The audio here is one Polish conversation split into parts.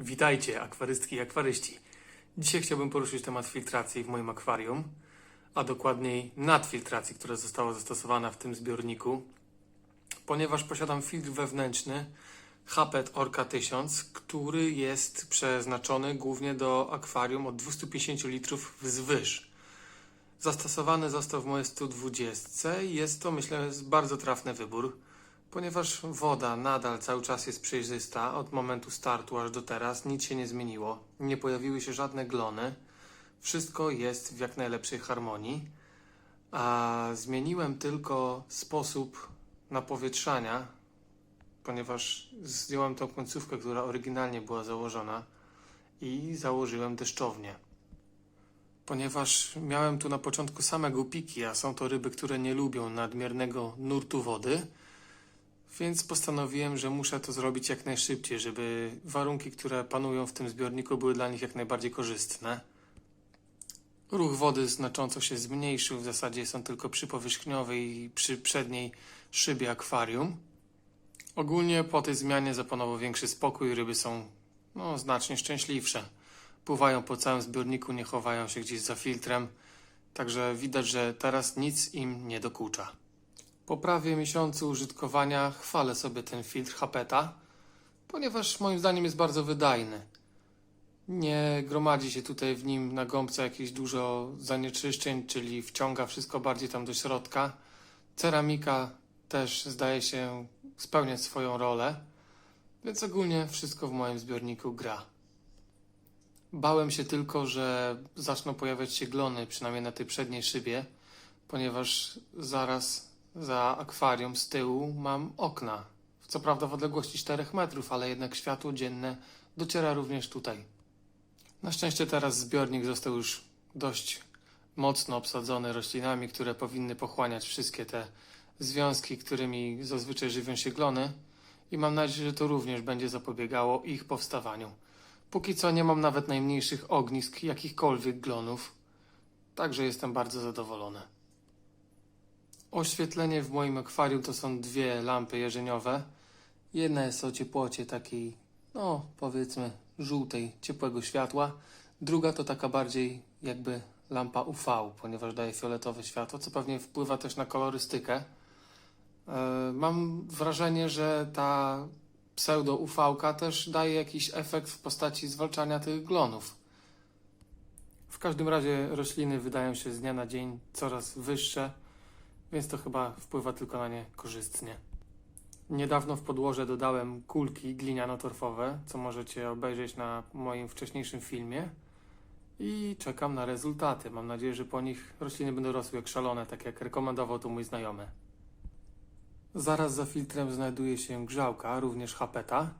Witajcie, akwarystki i akwaryści. Dzisiaj chciałbym poruszyć temat filtracji w moim akwarium, a dokładniej nadfiltracji, która została zastosowana w tym zbiorniku, ponieważ posiadam filtr wewnętrzny Hapet Orca 1000, który jest przeznaczony głównie do akwarium od 250 litrów wzwyż. Zastosowany został w mojej 120 i jest to, myślę, bardzo trafny wybór, ponieważ woda nadal cały czas jest przejrzysta od momentu startu aż do teraz, nic się nie zmieniło, nie pojawiły się żadne glony, wszystko jest w jak najlepszej harmonii, a zmieniłem tylko sposób napowietrzania, ponieważ zdjąłem tą końcówkę, która oryginalnie była założona i założyłem deszczownię. Ponieważ miałem tu na początku same głupiki, a są to ryby, które nie lubią nadmiernego nurtu wody, więc postanowiłem, że muszę to zrobić jak najszybciej, żeby warunki, które panują w tym zbiorniku, były dla nich jak najbardziej korzystne. Ruch wody znacząco się zmniejszył, w zasadzie są tylko przy powierzchniowej i przy przedniej szybie akwarium. Ogólnie po tej zmianie zapanował większy spokój, ryby są no, znacznie szczęśliwsze pływają po całym zbiorniku, nie chowają się gdzieś za filtrem, także widać, że teraz nic im nie dokucza. Po prawie miesiącu użytkowania chwalę sobie ten filtr Hapeta, ponieważ moim zdaniem jest bardzo wydajny. Nie gromadzi się tutaj w nim na gąbce jakieś dużo zanieczyszczeń, czyli wciąga wszystko bardziej tam do środka. Ceramika też zdaje się spełniać swoją rolę, więc ogólnie wszystko w moim zbiorniku gra. Bałem się tylko, że zaczną pojawiać się glony, przynajmniej na tej przedniej szybie, ponieważ zaraz za akwarium z tyłu mam okna. Co prawda w odległości 4 metrów, ale jednak światło dzienne dociera również tutaj. Na szczęście teraz zbiornik został już dość mocno obsadzony roślinami, które powinny pochłaniać wszystkie te związki, którymi zazwyczaj żywią się glony i mam nadzieję, że to również będzie zapobiegało ich powstawaniu. Póki co nie mam nawet najmniejszych ognisk jakichkolwiek glonów, także jestem bardzo zadowolony. Oświetlenie w moim akwarium to są dwie lampy jerzeniowe. Jedna jest o ciepłocie takiej, no powiedzmy, żółtej, ciepłego światła. Druga to taka bardziej jakby lampa UV, ponieważ daje fioletowe światło, co pewnie wpływa też na kolorystykę. E, Mam wrażenie, że ta pseudo UV też daje jakiś efekt w postaci zwalczania tych glonów. W każdym razie rośliny wydają się z dnia na dzień coraz wyższe, więc to chyba wpływa tylko na nie korzystnie. Niedawno w podłoże dodałem kulki gliniano-torfowe, co możecie obejrzeć na moim wcześniejszym filmie. I czekam na rezultaty. Mam nadzieję, że po nich rośliny będą rosły jak szalone, tak jak rekomendował to mój znajomy. Zaraz za filtrem znajduje się grzałka, również hapeta,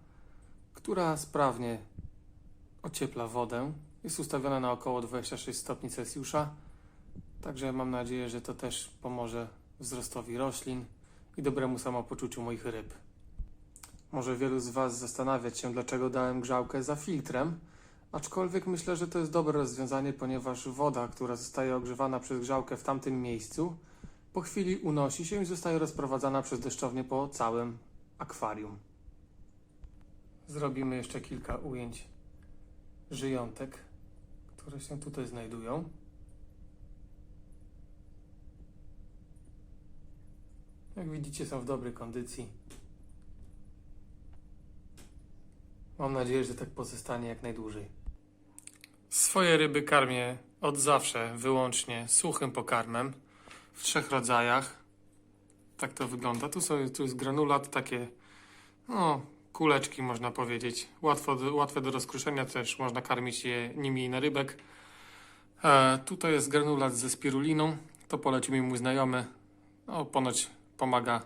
która sprawnie ociepla wodę. Jest ustawiona na około 26 stopni Celsjusza, także mam nadzieję, że to też pomoże wzrostowi roślin i dobremu samopoczuciu moich ryb. Może wielu z Was zastanawiać się, dlaczego dałem grzałkę za filtrem, aczkolwiek myślę, że to jest dobre rozwiązanie, ponieważ woda, która zostaje ogrzewana przez grzałkę w tamtym miejscu, po chwili unosi się i zostaje rozprowadzana przez deszczownię po całym akwarium. Zrobimy jeszcze kilka ujęć żyjątek, które się tutaj znajdują. Jak widzicie, są w dobrej kondycji. Mam nadzieję, że tak pozostanie jak najdłużej. Swoje ryby karmię od zawsze wyłącznie suchym pokarmem w trzech rodzajach. Tak to wygląda. Tu, są, tu jest granulat, takie no, kuleczki można powiedzieć. Łatwo, łatwe do rozkruszenia też, można karmić je nimi na rybek. E, tutaj jest granulat ze spiruliną. To polecił mi mój znajomy. No, ponoć pomaga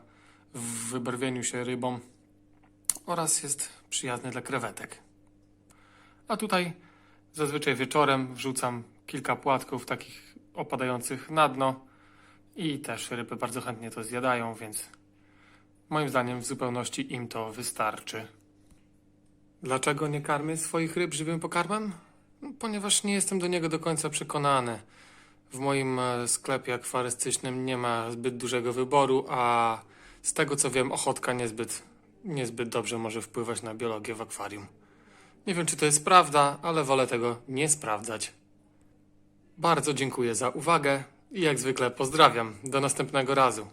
w wybarwieniu się rybom oraz jest przyjazny dla krewetek. A tutaj zazwyczaj wieczorem wrzucam kilka płatków takich opadających na dno. I też ryby bardzo chętnie to zjadają, więc moim zdaniem w zupełności im to wystarczy. Dlaczego nie karmię swoich ryb żywym pokarmem? Ponieważ nie jestem do niego do końca przekonany. W moim e, sklepie akwarystycznym nie ma zbyt dużego wyboru, a z tego co wiem, ochotka niezbyt, niezbyt dobrze może wpływać na biologię w akwarium. Nie wiem, czy to jest prawda, ale wolę tego nie sprawdzać. Bardzo dziękuję za uwagę i jak zwykle pozdrawiam. Do następnego razu.